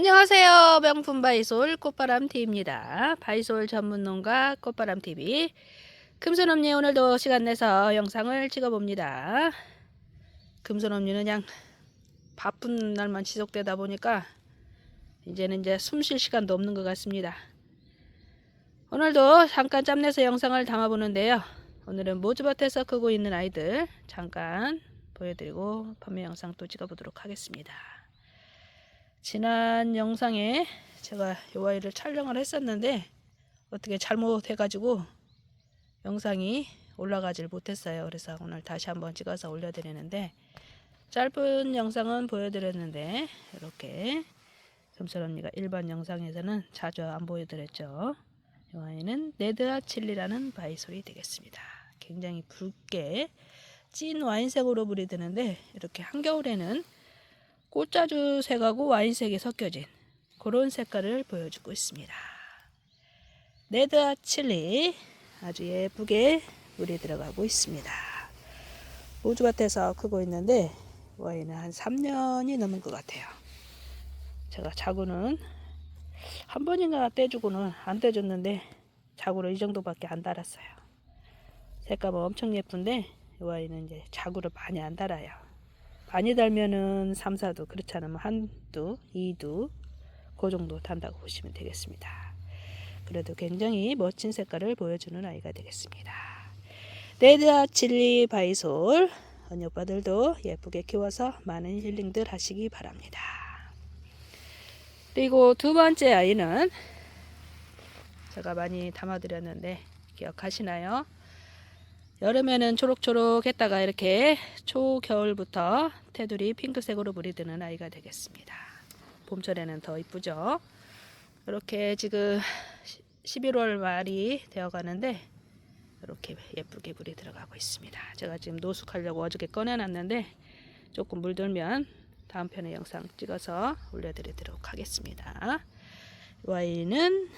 안녕하세요. 명품 바이솔 꽃바람TV입니다. 바이솔 전문농가 꽃바람TV. 금손엄니 오늘도 시간 내서 영상을 찍어봅니다. 금손엄니는 그냥 바쁜 날만 지속되다 보니까 이제는 이제 숨 쉴 시간도 없는 것 같습니다. 오늘도 잠깐 짬내서 영상을 담아보는데요. 오늘은 모주밭에서 크고 있는 아이들 잠깐 보여드리고 판매 영상 또 찍어보도록 하겠습니다. 지난 영상에 제가 이 아이를 촬영을 했었는데 어떻게 잘못해가지고 영상이 올라가질 못했어요. 그래서 오늘 다시 한번 찍어서 올려드리는데 짧은 영상은 보여드렸는데 이렇게 금sol 언니가 일반 영상에서는 자주 안 보여드렸죠. 이 아이는 네드아 칠리라는 바이솔이 되겠습니다. 굉장히 붉게 찐 와인색으로 물이 드는데 이렇게 한겨울에는 꽃자주 색하고 와인색이 섞여진 그런 색깔을 보여주고 있습니다. 네드아 칠리 아주 예쁘게 물이 들어가고 있습니다. 모주밭에서 크고 있는데 와인은 한 3년이 넘은 것 같아요. 제가 자구는 한 번인가 떼주고는 안 떼줬는데 자구를 이 정도밖에 안 달았어요. 색감은 엄청 예쁜데 이 와인은 이제 자구를 많이 안 달아요. 많이 달면은 3, 4두 그렇지 않으면 한두, 2두 그 정도 단다고 보시면 되겠습니다. 그래도 굉장히 멋진 색깔을 보여주는 아이가 되겠습니다. 레드아 칠리 바이솔 언니 오빠들도 예쁘게 키워서 많은 힐링들 하시기 바랍니다. 그리고 두 번째 아이는 제가 많이 담아드렸는데 기억하시나요? 여름에는 초록초록 했다가 이렇게 초겨울부터 테두리 핑크색으로 물이 드는 아이가 되겠습니다. 봄철에는 더 이쁘죠. 이렇게 지금 11월 말이 되어 가는데 이렇게 예쁘게 물이 들어가고 있습니다. 제가 지금 노숙하려고 어저께 꺼내놨는데 조금 물들면 다음 편의 영상 찍어서 올려드리도록 하겠습니다. 이 와인은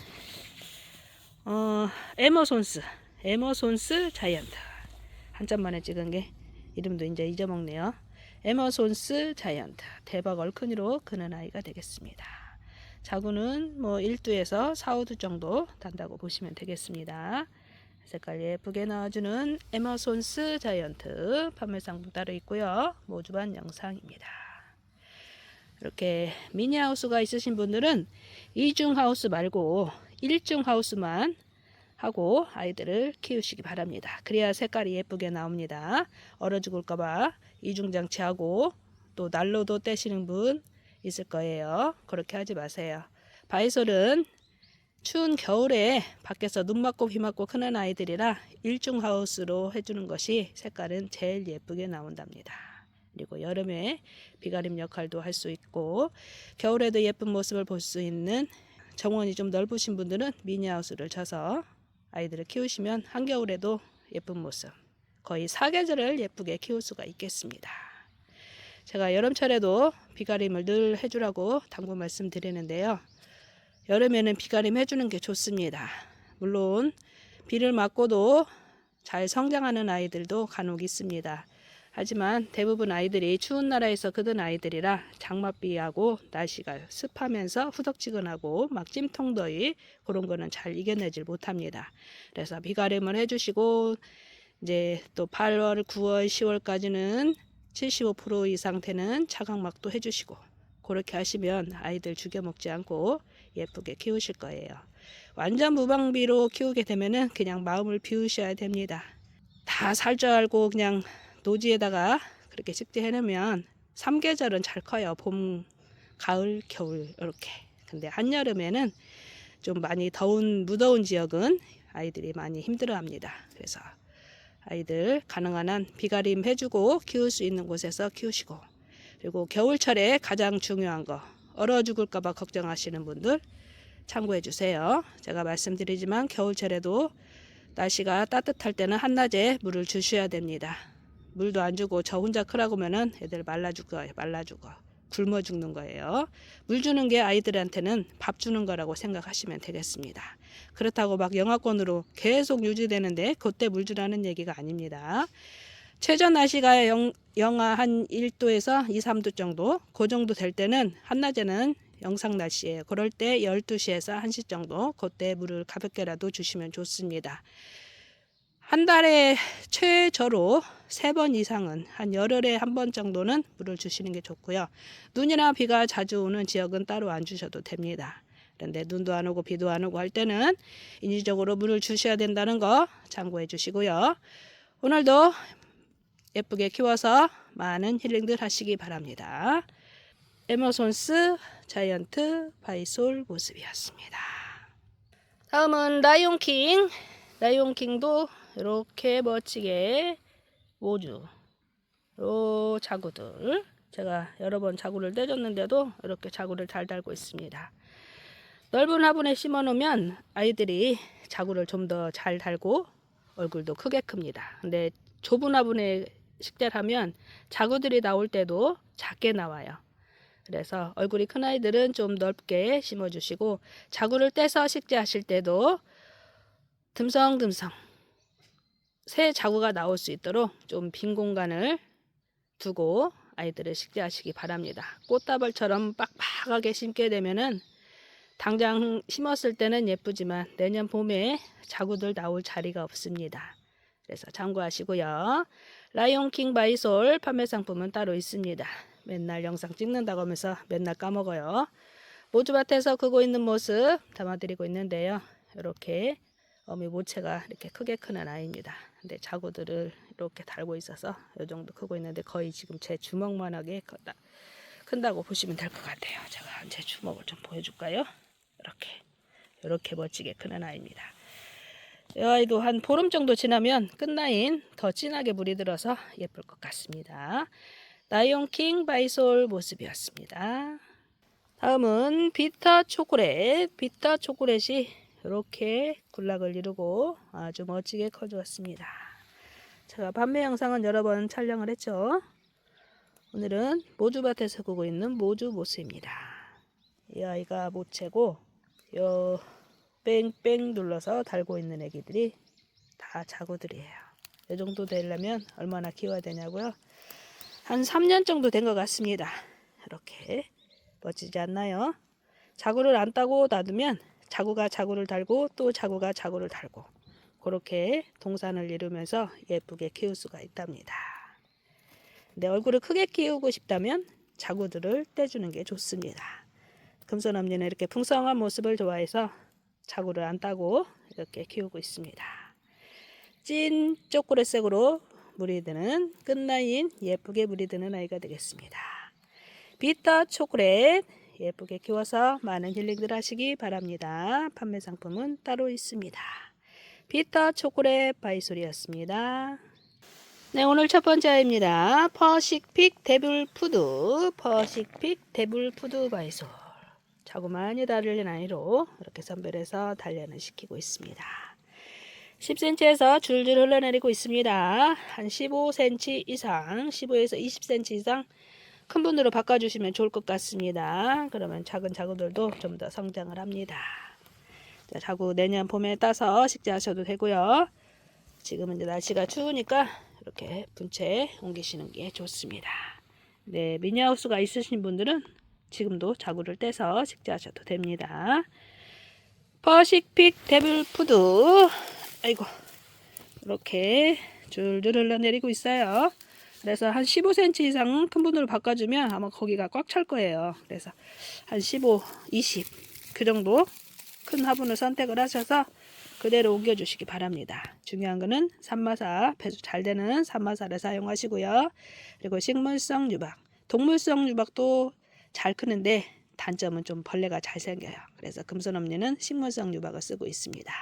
어, 에머손스 에머손스 자이언트 한참 만에 찍은 게 이름도 이제 잊어먹네요. 에머손스 자이언트 대박 얼큰이로 크는 아이가 되겠습니다. 자구는 뭐 1두에서 4, 5두 정도 단다고 보시면 되겠습니다. 색깔 예쁘게 나와주는 에머손스 자이언트 판매 상품 따로 있고요. 모주반 영상입니다. 이렇게 미니하우스가 있으신 분들은 이중 하우스 말고 1중 하우스만 하고 아이들을 키우시기 바랍니다. 그래야 색깔이 예쁘게 나옵니다. 얼어 죽을까봐 이중장치하고 또 난로도 떼시는 분 있을 거예요. 그렇게 하지 마세요. 바이솔은 추운 겨울에 밖에서 눈 맞고 비 맞고 크는 아이들이라 일중 하우스로 해주는 것이 색깔은 제일 예쁘게 나온답니다. 그리고 여름에 비가림 역할도 할 수 있고 겨울에도 예쁜 모습을 볼 수 있는 정원이 좀 넓으신 분들은 미니하우스를 쳐서 아이들을 키우시면 한겨울에도 예쁜 모습 거의 사계절을 예쁘게 키울 수가 있겠습니다. 제가 여름철에도 비가림을 늘 해주라고 당부 말씀드리는데요. 여름에는 비가림 해주는 게 좋습니다. 물론 비를 맞고도 잘 성장하는 아이들도 간혹 있습니다. 하지만 대부분 아이들이 추운 나라에서 크던 아이들이라 장맛비하고 날씨가 습하면서 후덕지근하고 막 찜통더위 그런 거는 잘 이겨내질 못합니다. 그래서 비가림을 해주시고 이제 또 8월, 9월, 10월까지는 75% 이상 되는 차광막도 해주시고 그렇게 하시면 아이들 죽여 먹지 않고 예쁘게 키우실 거예요. 완전 무방비로 키우게 되면은 그냥 마음을 비우셔야 됩니다. 다 살 줄 알고 그냥 노지에다가 그렇게 식재해 놓으면 3계절은 잘 커요. 봄, 가을, 겨울 이렇게. 근데 한여름에는 좀 많이 더운 무더운 지역은 아이들이 많이 힘들어합니다. 그래서 아이들 가능한 한 비가림 해주고 키울 수 있는 곳에서 키우시고 그리고 겨울철에 가장 중요한 거 얼어 죽을까봐 걱정하시는 분들 참고해 주세요. 제가 말씀드리지만 겨울철에도 날씨가 따뜻할 때는 한낮에 물을 주셔야 됩니다. 물도 안 주고 저 혼자 크라고 하면은 애들 말라 죽어 말라 죽어 굶어 죽는 거예요. 물 주는 게 아이들한테는 밥 주는 거라고 생각하시면 되겠습니다. 그렇다고 막 영하권으로 계속 유지되는데 그때 물 주라는 얘기가 아닙니다. 최저 날씨가 영, 영하 한 1도에서 2, 3도 정도 그 정도 될 때는 한낮에는 영상 날씨예요. 그럴 때 12시에서 1시 정도 그때 물을 가볍게라도 주시면 좋습니다. 한 달에 최저로 세 번 이상은 한 열흘에 한 번 정도는 물을 주시는 게 좋고요. 눈이나 비가 자주 오는 지역은 따로 안 주셔도 됩니다. 그런데 눈도 안 오고 비도 안 오고 할 때는 인위적으로 물을 주셔야 된다는 거 참고해 주시고요. 오늘도 예쁘게 키워서 많은 힐링들 하시기 바랍니다. 에머손스 자이언트 바이솔 모습이었습니다. 다음은 라이온킹. 라이온킹도 이렇게 멋지게 모주 요 자구들 제가 여러 번 자구를 떼줬는데도 이렇게 자구를 잘 달고 있습니다. 넓은 화분에 심어 놓으면 아이들이 자구를 좀 더 잘 달고 얼굴도 크게 큽니다. 근데 좁은 화분에 식재를 하면 자구들이 나올 때도 작게 나와요. 그래서 얼굴이 큰 아이들은 좀 넓게 심어주시고 자구를 떼서 식재하실 때도 듬성듬성 새 자구가 나올 수 있도록 좀 빈 공간을 두고 아이들을 식재하시기 바랍니다. 꽃다발처럼 빡빡하게 심게 되면은 당장 심었을 때는 예쁘지만 내년 봄에 자구들 나올 자리가 없습니다. 그래서 참고하시고요. 라이온킹 바이솔 판매 상품은 따로 있습니다. 맨날 영상 찍는다고 하면서 맨날 까먹어요. 모주밭에서 크고 있는 모습 담아드리고 있는데요. 이렇게 어미 모체가 이렇게 크게 크는 아이입니다. 근데 자구들을 이렇게 달고 있어서 이 정도 크고 있는데 거의 지금 제 주먹만하게 크다, 큰다고 보시면 될 것 같아요. 제가 제 주먹을 좀 보여줄까요? 이렇게 이렇게 멋지게 크는 아이입니다. 이 아이도 한 보름 정도 지나면 끝나인 더 진하게 물이 들어서 예쁠 것 같습니다. 나이온킹 바이솔 모습이었습니다. 다음은 비타 초콜릿. 비타 초콜릿이 이렇게 군락을 이루고 아주 멋지게 커주었습니다. 제가 판매 영상은 여러 번 촬영을 했죠. 오늘은 모주밭에서 구고 있는 모주 모스입니다. 이 아이가 모체고 요 뺑뺑 눌러서 달고 있는 애기들이 다 자구들이에요. 이 정도 되려면 얼마나 키워야 되냐고요? 한 3년 정도 된 것 같습니다. 이렇게 멋지지 않나요? 자구를 안 따고 놔두면 자구가 자구를 달고 또 자구가 자구를 달고 그렇게 동산을 이루면서 예쁘게 키울 수가 있답니다. 내 얼굴을 크게 키우고 싶다면 자구들을 떼주는 게 좋습니다. 금손엄니는 이렇게 풍성한 모습을 좋아해서 자구를 안 따고 이렇게 키우고 있습니다. 찐 초콜릿색으로 물이 드는 끝라인 예쁘게 물이 드는 아이가 되겠습니다. 비타 초콜릿 예쁘게 키워서 많은 힐링들 하시기 바랍니다. 판매 상품은 따로 있습니다. 비타 초콜릿 바이솔이었습니다. 네, 오늘 첫 번째 아이입니다. 퍼식픽 데블 푸드, 퍼식픽 데블 푸드 바이솔. 많이 달린 아이로 이렇게 선별해서 단련을 시키고 있습니다. 10cm에서 줄줄 흘러내리고 있습니다. 한 15cm 이상, 15에서 20cm 이상 큰 분으로 바꿔주시면 좋을 것 같습니다. 그러면 작은 자구들도 좀 더 성장을 합니다. 자, 자구 내년 봄에 따서 식재하셔도 되고요. 지금은 이제 날씨가 추우니까 이렇게 분채 옮기시는 게 좋습니다. 네, 미니하우스가 있으신 분들은 지금도 자구를 떼서 식재하셔도 됩니다. 퍼식픽 데블 푸드 아이고 이렇게 줄줄 흘러 내리고 있어요. 그래서 한 15cm 이상 큰 분으로 바꿔주면 아마 거기가 꽉 찰 거예요. 그래서 한 15, 20 그 정도 큰 화분을 선택을 하셔서 그대로 옮겨주시기 바랍니다. 중요한 거는 산마사, 배수 잘 되는 산마사를 사용하시고요. 그리고 식물성 유박, 동물성 유박도 잘 크는데 단점은 좀 벌레가 잘 생겨요. 그래서 금손엄니는 식물성 유박을 쓰고 있습니다.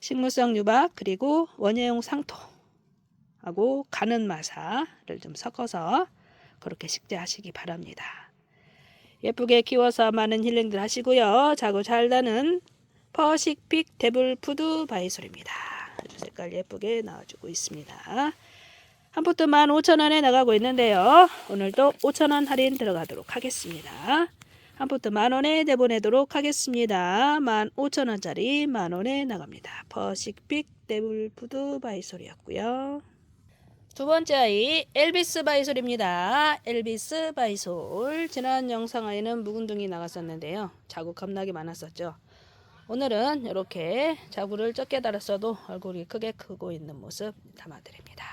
식물성 유박 그리고 원예용 상토 하고 가는 마사를 좀 섞어서 그렇게 식재하시기 바랍니다. 예쁘게 키워서 많은 힐링들 하시고요. 자고 잘 나는 퍼식픽 데블 푸드 바이솔입니다. 아주 색깔 예쁘게 나와주고 있습니다. 한 포트 15,000원에 나가고 있는데요. 오늘도 5,000원 할인 들어가도록 하겠습니다. 한 포트 만원에 내보내도록 하겠습니다. 15,000원짜리 만원에 나갑니다. 퍼식픽 데블 푸드 바이솔이었고요. 두 번째 아이 엘비스 바이솔입니다. 엘비스 바이솔. 지난 영상 아이는 묵은둥이 나갔었는데요. 자국 겁나게 많았었죠. 오늘은 이렇게 자구를 적게 달았어도 얼굴이 크게 크고 있는 모습 담아드립니다.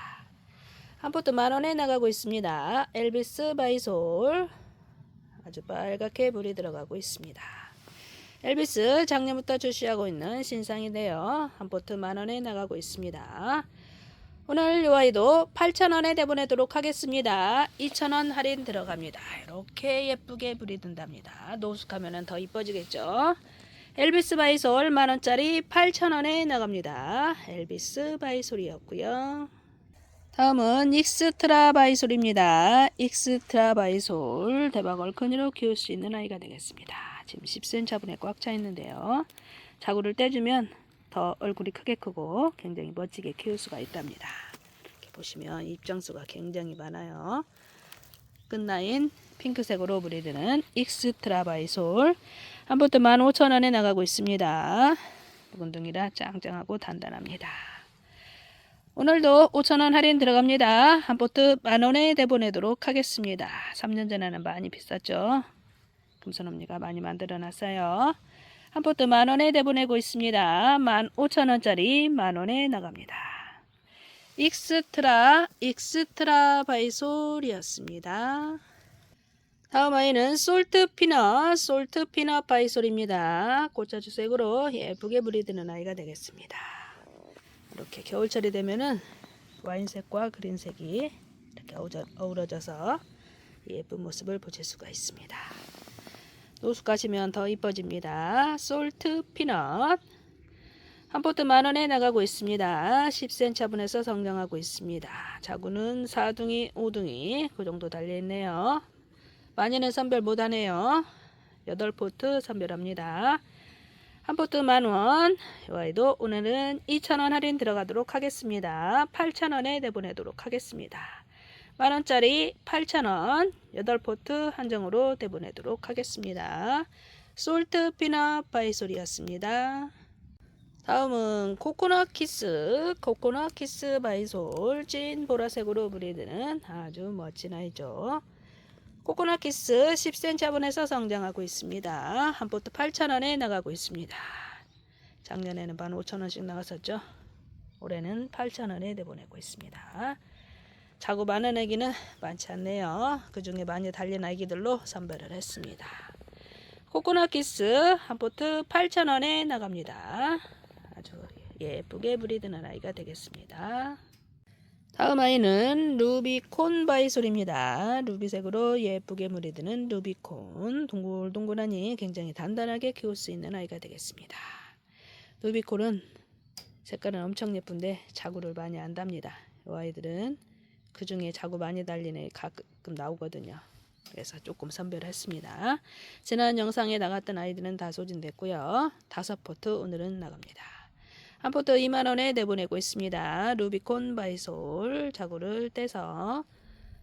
한 포트 만 원에 나가고 있습니다. 엘비스 바이솔. 아주 빨갛게 불이 들어가고 있습니다. 엘비스 작년부터 출시하고 있는 신상인데요. 한 포트 만 원에 나가고 있습니다. 오늘 요 아이도 8,000원에 내보내도록 하겠습니다. 2,000원 할인 들어갑니다. 이렇게 예쁘게 불이 든답니다. 노숙하면 더 이뻐지겠죠. 엘비스 바이솔 만원짜리 8,000원에 나갑니다. 엘비스 바이솔이었고요. 다음은 익스트라 바이솔입니다. 익스트라 바이솔 대박 얼큰이로 키울 수 있는 아이가 되겠습니다. 지금 10cm 차분에 꽉 차 있는데요. 자구를 떼주면 더 얼굴이 크게 크고 굉장히 멋지게 키울 수가 있답니다. 이렇게 보시면 입장수가 굉장히 많아요. 끝라인 핑크색으로 브리드는 익스트라 바이솔 한 포트 15,000원에 나가고 있습니다. 묵은둥이라 짱짱하고 단단합니다. 오늘도 5,000원 할인 들어갑니다. 한 포트 만원에 내보내도록 하겠습니다. 3년 전에는 많이 비쌌죠. 금손언니가 많이 만들어 놨어요. 한 포트 만원에 내보내고 있습니다. 15,000원짜리 만원에 나갑니다. 익스트라, 익스트라 바이솔이었습니다. 다음 아이는 솔트 피넛, 솔트 피넛 바이솔입니다. 꽃자주색으로 예쁘게 브리드는 아이가 되겠습니다. 이렇게 겨울철이 되면은 와인색과 그린색이 이렇게 어우러져서 예쁜 모습을 보실 수가 있습니다. 노숙하시면 더 이뻐집니다. 솔트 피넛 한 포트 만원에 나가고 있습니다. 10cm 화분에서 성장하고 있습니다. 자구는 4둥이, 5둥이 그 정도 달려있네요. 많이는 선별 못하네요. 8포트 선별합니다. 한 포트 만원 이 아이도 오늘은 2,000원 할인 들어가도록 하겠습니다. 8,000원에 내보내도록 하겠습니다. 만원짜리 8,000원 8포트 한정으로 내보내도록 하겠습니다. 솔트 피넛 바이솔이었습니다. 다음은 코코넛 키스 코코넛 키스 바이솔 찐 보라색으로 브리드는 아주 멋진 아이죠. 코코넛 키스 10cm 화분에서 성장하고 있습니다. 한 포트 8,000원에 나가고 있습니다. 작년에는 반 5,000원씩 나갔었죠. 올해는 8,000원에 내보내고 있습니다. 자구 많은 애기는 많지 않네요. 그 중에 많이 달린 아기들로 선별을 했습니다. 코코넛 키스 한 포트 8,000원에 나갑니다. 아주 예쁘게 브리드는 아이가 되겠습니다. 다음 아이는 루비콘 바이솔입니다. 루비색으로 예쁘게 브리드는 루비콘 동글동글하니 굉장히 단단하게 키울 수 있는 아이가 되겠습니다. 루비콘은 색깔은 엄청 예쁜데 자구를 많이 안답니다. 이 아이들은 그 중에 자구 많이 달린 애 가끔 나오거든요. 그래서 조금 선별했습니다. 지난 영상에 나갔던 아이들은 다 소진됐고요. 다섯 포트 오늘은 나갑니다. 한 포트 2만원에 내보내고 있습니다. 루비콘 바이솔 자구를 떼서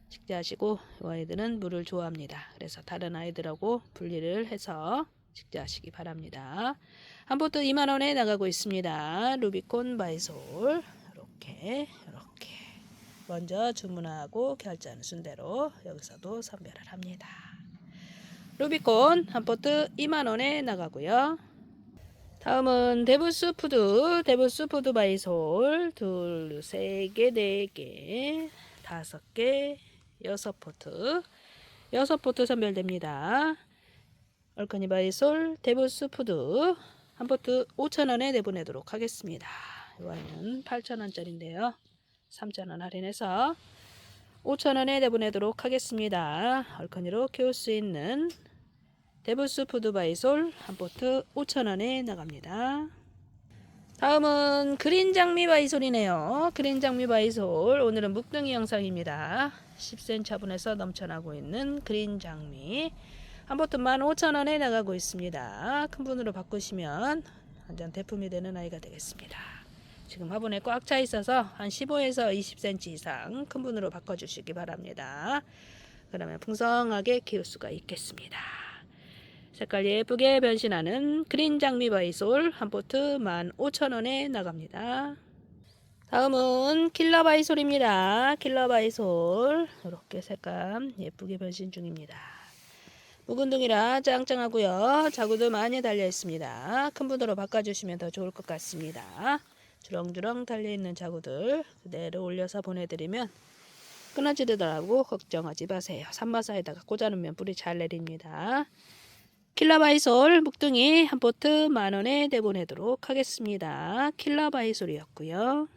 식재하시고 이 아이들은 물을 좋아합니다. 그래서 다른 아이들하고 분리를 해서 식재하시기 바랍니다. 한 포트 2만원에 나가고 있습니다. 루비콘 바이솔 이렇게 이렇게 먼저 주문하고 결제하는 순대로 여기서도 선별을 합니다. 루비콘 한 포트 2만원에 나가고요. 다음은 데브스 푸드, 데브스 푸드 바이 솔 둘, 세 개, 네 개, 다섯 개, 여섯 포트, 여섯 포트 선별됩니다. 얼커니 바이 솔, 데브스 푸드 한 포트 5,000원에 내보내도록 하겠습니다. 이와인은 8,000원짜리인데요. 3,000원 할인해서 5,000원에 내보내도록 하겠습니다. 얼커니로 키울 수 있는 데브스 푸드바이솔 한 포트 5,000원에 나갑니다. 다음은 그린 장미 바이솔이네요. 그린 장미 바이솔 오늘은 묵둥이 영상입니다. 10cm 화분에서 넘쳐나고 있는 그린 장미 한 포트 15,000원에 나가고 있습니다. 큰 분으로 바꾸시면 완전 대품이 되는 아이가 되겠습니다. 지금 화분에 꽉 차 있어서 한 15에서 20cm 이상 큰 분으로 바꿔주시기 바랍니다. 그러면 풍성하게 키울 수가 있겠습니다. 색깔 예쁘게 변신하는 그린 장미 바이솔 한 포트 15,000원에 나갑니다. 다음은 킬러 바이솔입니다. 킬러 바이솔 이렇게 색감 예쁘게 변신 중입니다. 묵은 둥이라 짱짱하고요. 자구도 많이 달려 있습니다. 큰 분으로 바꿔주시면 더 좋을 것 같습니다. 주렁주렁 달려 있는 자구들 그대로 올려서 보내드리면 끊어지더라고 걱정하지 마세요. 산마사에다가 꽂아놓으면 뿌리 잘 내립니다. 킬러바이솔 묵둥이 한 포트 만원에 내보내도록 하겠습니다. 킬러바이솔이었고요.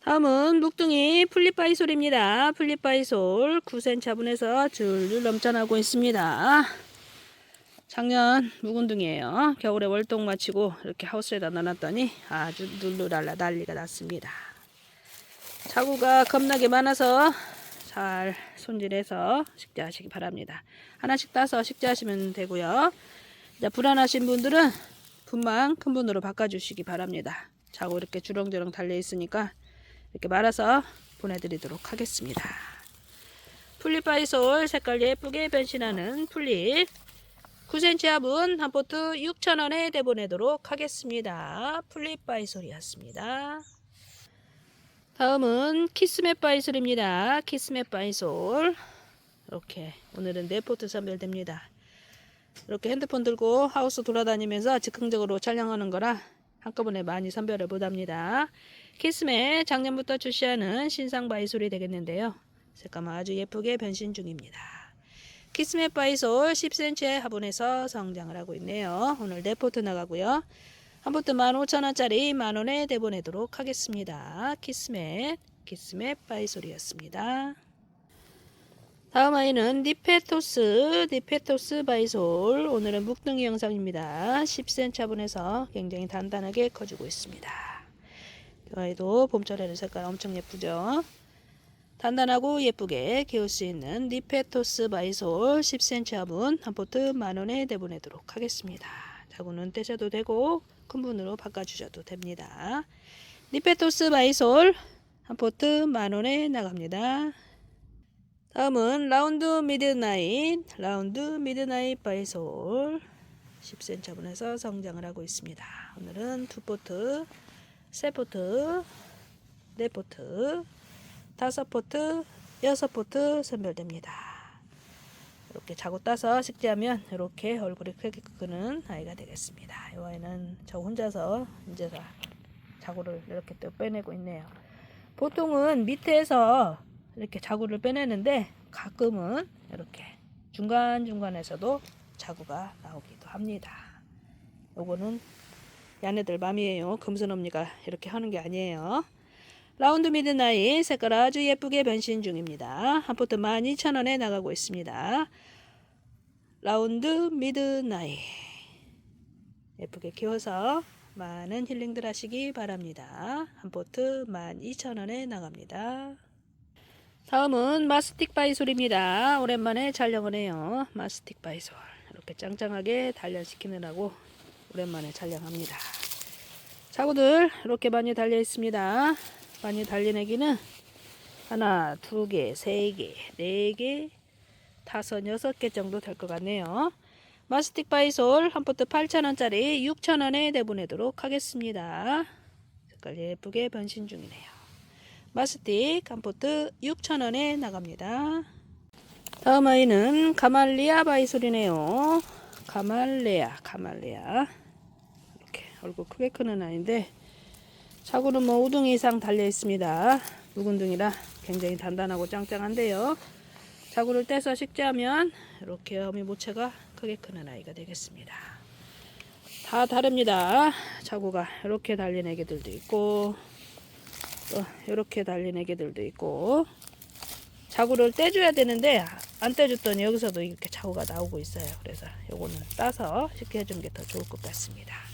다음은 묵둥이 플립바이솔입니다. 플립바이솔 9cm 화분에서 줄줄 넘쳐나고 있습니다. 작년 묵은둥이에요. 겨울에 월동 마치고 이렇게 하우스에다 넣어놨더니 아주 룰루랄라 난리가 났습니다. 자구가 겁나게 많아서 잘 손질해서 식재하시기 바랍니다. 하나씩 따서 식재하시면 되고요. 이제 불안하신 분들은 분만 큰 분으로 바꿔주시기 바랍니다. 자고 이렇게 주렁주렁 달려 있으니까 이렇게 말아서 보내드리도록 하겠습니다. 풀립 바이솔 색깔 예쁘게 변신하는 풀립 9cm 합은 한 포트 6,000원에 내보내도록 하겠습니다. 풀립바이솔이었습니다. 다음은 키스맵 바이솔입니다. 키스맵 바이솔 이렇게 오늘은 네 포트 선별됩니다. 이렇게 핸드폰 들고 하우스 돌아다니면서 즉흥적으로 촬영하는 거라 한꺼번에 많이 선별을 못합니다. 키스맵 작년부터 출시하는 신상 바이솔이 되겠는데요. 색감 아주 예쁘게 변신 중입니다. 키스맵 바이솔 10cm의 화분에서 성장을 하고 있네요. 오늘 네 포트 나가고요. 한 포트 15,000원짜리 만원에 내보내도록 하겠습니다. 키스맵, 키스맵 바이솔이었습니다. 다음 아이는 니페토스, 니페토스 바이솔. 오늘은 묵둥이 영상입니다. 10cm 화분에서 굉장히 단단하게 커지고 있습니다. 이 아이도 봄철에는 색깔 엄청 예쁘죠? 단단하고 예쁘게 키울 수 있는 니페토스 바이솔 10cm 화분 한 포트 만원에 내보내도록 하겠습니다. 자구는 떼셔도 되고 큰 분으로 바꿔주셔도 됩니다. 니페토스 바이솔 한 포트 만원에 나갑니다. 다음은 라운드 미드나잇 라운드 미드나잇 바이솔 10cm 화분에서 성장을 하고 있습니다. 오늘은 두 포트, 세 포트, 네 포트, 다섯 포트, 여섯 포트 선별됩니다. 이렇게 자고 따서 식재하면 이렇게 얼굴이 크게 크는 아이가 되겠습니다. 이 아이는 저 혼자서 이제 다 자구를 이렇게 또 빼내고 있네요. 보통은 밑에서 이렇게 자구를 빼내는데 가끔은 이렇게 중간중간에서도 자구가 나오기도 합니다. 요거는 야네들 맘이에요. 금순 언니가 이렇게 하는 게 아니에요. 라운드 미드나잇 색깔 아주 예쁘게 변신 중입니다. 한 포트 12,000원에 나가고 있습니다. 라운드 미드나잇 예쁘게 키워서 많은 힐링들 하시기 바랍니다. 한 포트 12,000원에 나갑니다. 다음은 마스틱 바이솔입니다. 오랜만에 촬영을 해요. 마스틱 바이솔 이렇게 짱짱하게 단련시키느라고 오랜만에 촬영합니다. 자구들 이렇게 많이 달려 있습니다. 많이 달린 애기는 하나, 두 개, 세 개, 네 개, 다섯, 여섯 개 정도 될 것 같네요. 마스틱 바이솔 한 포트 8,000원짜리 6,000원에 내보내도록 하겠습니다. 색깔 예쁘게 변신 중이네요. 마스틱 한 포트 6,000원에 나갑니다. 다음 아이는 가말리아 바이솔이네요. 가말레아, 가말레아. 이렇게 얼굴 크게 크는 아이인데 자구는 뭐 우둥이 이상 달려 있습니다. 묵은둥이라 굉장히 단단하고 짱짱한데요. 자구를 떼서 식재하면 이렇게 어미 모체가 크게 크는 아이가 되겠습니다. 다 다릅니다. 자구가 이렇게 달린 애기들도 있고 또 이렇게 달린 애기들도 있고 자구를 떼줘야 되는데 안 떼줬더니 여기서도 이렇게 자구가 나오고 있어요. 그래서 요거는 따서 식혀주는 게더 좋을 것 같습니다.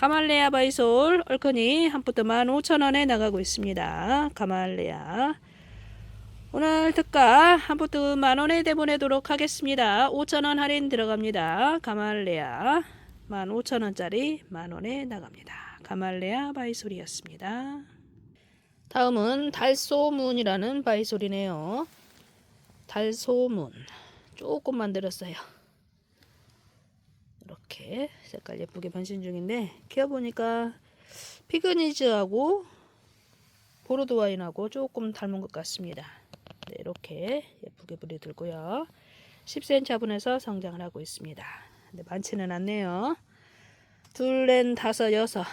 가말레아 바이솔 얼커니 한 포트 15,000원에 나가고 있습니다. 가말레아 오늘 특가 한 포트 만원에 내보내도록 하겠습니다. 5,000원 할인 들어갑니다. 가말레아 15,000원짜리 만원에 나갑니다. 가말레아 바이솔이었습니다. 다음은 달소문이라는 바이솔이네요. 달소문 조금 만들었어요. 이렇게 색깔 예쁘게 변신 중인데 키워보니까 피그니즈하고 보로드 와인하고 조금 닮은 것 같습니다. 네, 이렇게 예쁘게 물이 들고요. 10cm 화분에서 성장을 하고 있습니다. 근데 많지는 않네요. 둘, 넷, 다섯, 여섯,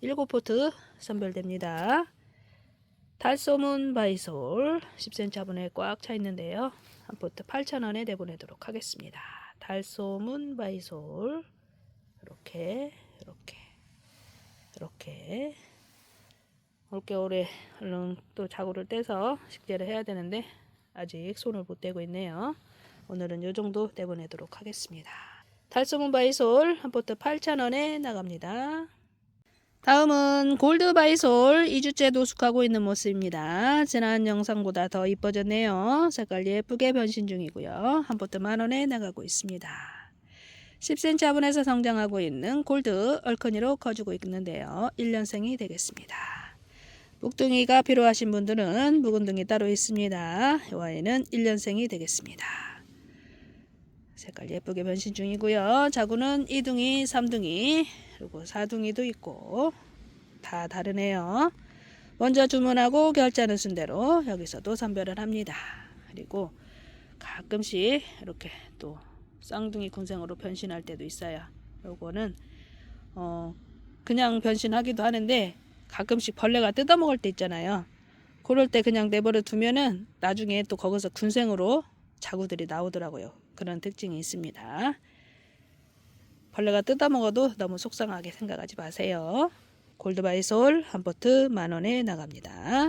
일곱 포트 선별됩니다. 달소문 바이솔 10cm 화분에 꽉 차 있는데요. 한 포트 8,000원에 내보내도록 하겠습니다. 달소문 바이솔 이렇게 이렇게 이렇게 올겨울에 얼른 또 자구를 떼서 식재를 해야 되는데 아직 손을 못 대고 있네요. 오늘은 이 정도 내보내도록 하겠습니다. 달소문 바이솔 한 포트 8,000원에 나갑니다. 다음은 골드 바이솔 2주째 노숙하고 있는 모습입니다. 지난 영상보다 더 이뻐졌네요. 색깔 예쁘게 변신 중이고요. 한 포트 만원에 나가고 있습니다. 10cm 화분에서 성장하고 있는 골드 얼큰이로 커주고 있는데요. 1년생이 되겠습니다. 묵둥이가 필요하신 분들은 묵은둥이 따로 있습니다. 이 와인은 1년생이 되겠습니다. 색깔 예쁘게 변신 중이고요. 자구는 2둥이, 3둥이, 그리고 4둥이도 있고 다 다르네요. 먼저 주문하고 결제하는 순대로 여기서도 선별을 합니다. 그리고 가끔씩 이렇게 또 쌍둥이 군생으로 변신할 때도 있어요. 요거는 어 그냥 변신하기도 하는데 가끔씩 벌레가 뜯어먹을 때 있잖아요. 그럴 때 그냥 내버려 두면은 나중에 또 거기서 군생으로 자구들이 나오더라고요. 그런 특징이 있습니다. 벌레가 뜯어먹어도 너무 속상하게 생각하지 마세요. 골드바이솔 한 포트 만원에 나갑니다.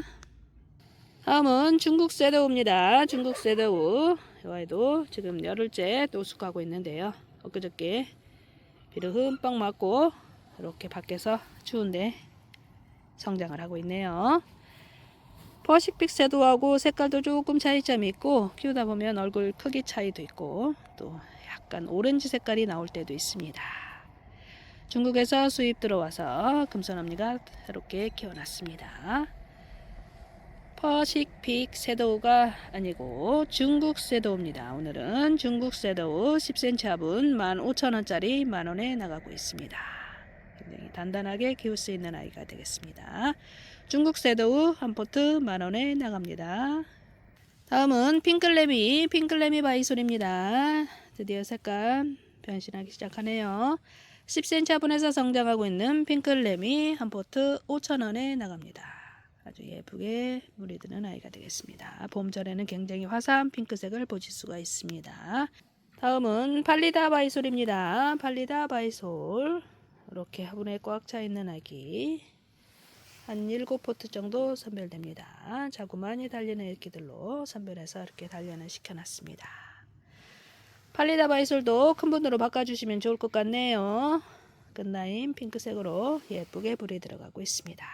다음은 중국 쇠더우입니다. 중국 쇠더우 이와에도 지금 열흘째 노숙하고 있는데요. 엊그저께 비를 흠뻑 맞고 이렇게 밖에서 추운데 성장을 하고 있네요. 퍼식빛 쇠도하고 색깔도 조금 차이점이 있고 키우다 보면 얼굴 크기 차이도 있고 또 약간 오렌지 색깔이 나올 때도 있습니다. 중국에서 수입 들어와서 금손합니가 이렇게 키워놨습니다. 퍼식픽 쇠도우가 아니고 중국 쇠도우입니다. 오늘은 중국 쇠도우 10cm 합은 15,000원짜리 만원에 나가고 있습니다. 굉장히 단단하게 키울 수 있는 아이가 되겠습니다. 중국 쇠도우 한 포트 만원에 나갑니다. 다음은 핑클레미, 핑클레미 바이솔입니다. 드디어 색깔 변신하기 시작하네요. 10cm 화분에서 성장하고 있는 핑클레미 한 포트 5,000원에 나갑니다. 아주 예쁘게 물이 드는 아이가 되겠습니다. 봄철에는 굉장히 화사한 핑크색을 보실 수가 있습니다. 다음은 팔리다 바이솔입니다. 팔리다 바이솔 이렇게 화분에 꽉 차 있는 아기 한 7포트 정도 선별됩니다. 자구만이 달리는 일기들로 선별해서 이렇게 단련을 시켜놨습니다. 팔리다 바이솔도 큰 분으로 바꿔주시면 좋을 것 같네요. 끝라인 핑크색으로 예쁘게 불이 들어가고 있습니다.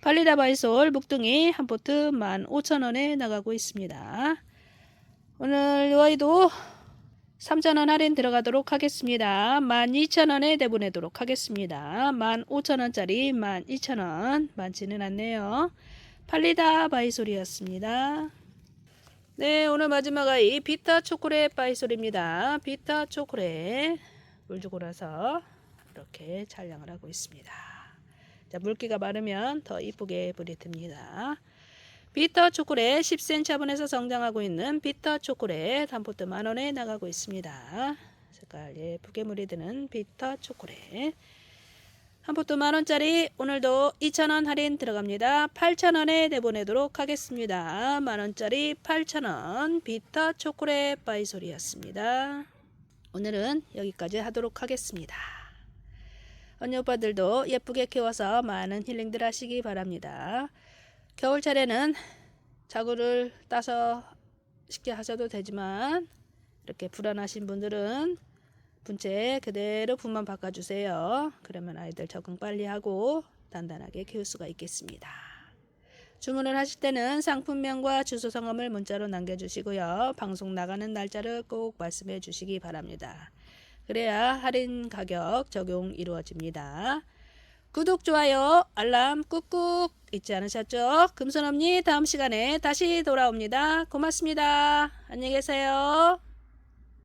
팔리다 바이솔 묵둥이 한 포트 15,000원에 나가고 있습니다. 오늘 여의도 3,000원 할인 들어가도록 하겠습니다. 12,000원에 내보내도록 하겠습니다. 15,000원짜리 12,000원 많지는 않네요. 팔리다 바이솔이었습니다. 네, 오늘 마지막 아이 비타 초콜릿 바이솔입니다. 비타 초콜릿 물 주고 나서 이렇게 촬영을 하고 있습니다. 자, 물기가 마르면 더 이쁘게 불이 듭니다. 비타 초콜릿 10cm 화분에서 성장하고 있는 비타 초콜릿 한 포트 만원에 나가고 있습니다. 색깔 예쁘게 물이 드는 비타 초콜릿 한 포트 만원짜리 오늘도 2,000원 할인 들어갑니다. 8,000원에 내보내도록 하겠습니다. 만원짜리 8,000원 비타 초콜릿 바이솔이었습니다. 오늘은 여기까지 하도록 하겠습니다. 언니 오빠들도 예쁘게 키워서 많은 힐링들 하시기 바랍니다. 겨울철에는 자구를 따서 쉽게 하셔도 되지만 이렇게 불안하신 분들은 분체 그대로 분만 바꿔주세요. 그러면 아이들 적응 빨리 하고 단단하게 키울 수가 있겠습니다. 주문을 하실 때는 상품명과 주소 성함을 문자로 남겨주시고요. 방송 나가는 날짜를 꼭 말씀해 주시기 바랍니다. 그래야 할인 가격 적용 이루어집니다. 구독, 좋아요, 알람 꾹꾹 잊지 않으셨죠? 금손언니 다음 시간에 다시 돌아옵니다. 고맙습니다. 안녕히 계세요.